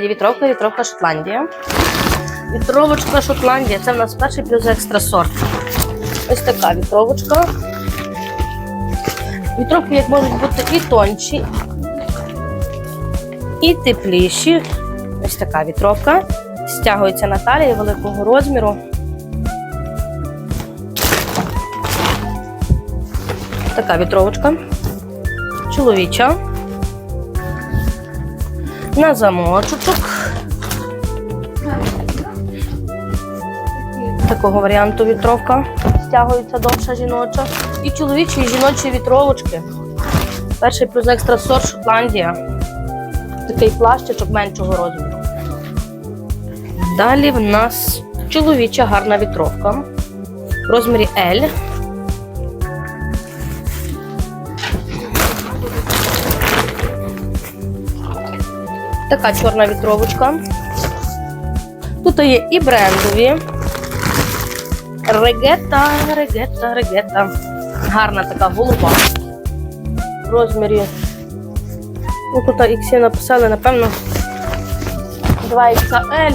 Вітровка, вітровка Шотландія. Вітровочка Шотландія. Це в нас перший плюс екстра сорт. Ось така вітровочка. Вітровки як можуть бути і тонші, і тепліші. Ось така вітровка. Стягується на талії великого розміру. Така вітровочка. Чоловіча. На замочок. Такого варіанту вітровка. Стягується довша жіноча. І чоловічі, і жіночі вітровочки. Перший плюс екстра сорт Шотландія. Такий плащичок меншого розміру. Далі в нас чоловіча гарна вітровка. В розмірі L. Така чорна вітровочка. Тут є і брендові. Регета, регета, регета. Гарна така голуба. В розмірі. Ну, тут XC написали, напевно, 2XL.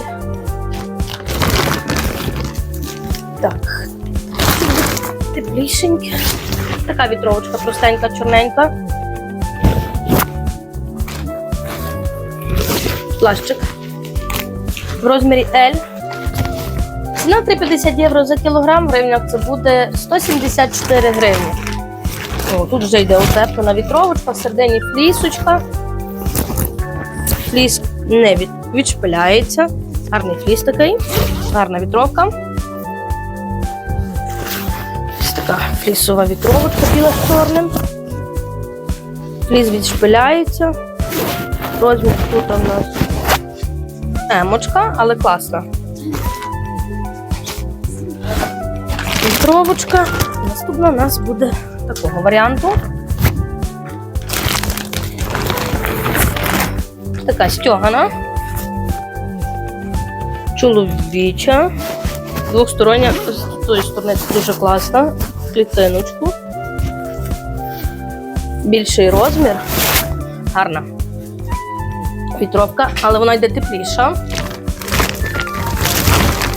Так. Теплішеньке. Така вітровочка простенька, чорненька. Плащик в розмірі L. Ціна 3,50 євро за кілограм. В гривнях це буде 174 гривні. О, тут вже йде утеплена вітровочка, всередині флісочка. Фліс не від, відшпиляється. Гарний фліс такий, гарна вітровка. Ось така флісова вітровочка біла з чорним. Фліс відшпиляється. Розмір тут у нас емочка, але класна. Вітровочка. Наступна у нас буде такого варіанту. Така стьогана. Чоловіча. Двохстороння, з тої сторони це дуже класна. Клітиночку. Більший розмір. Гарна вітровка, але вона йде тепліша.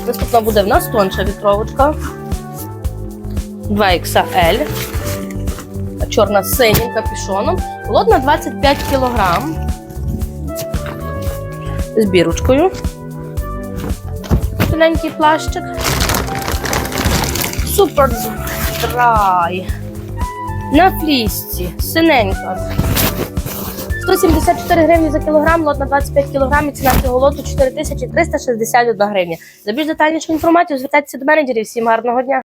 Наступна буде в нас тонша вітровочка. 2XL. Чорна синім капюшоном. Холодна 25 кг. З бірочкою. Тоненький плащик. Супер драй. На флісці. Синенька. 174 гривні за кілограм, лот на 25 кілограмів, ціна цього лоту 4361 гривня. За більш детальнішу інформацію звертайтеся до менеджерів. Всім гарного дня!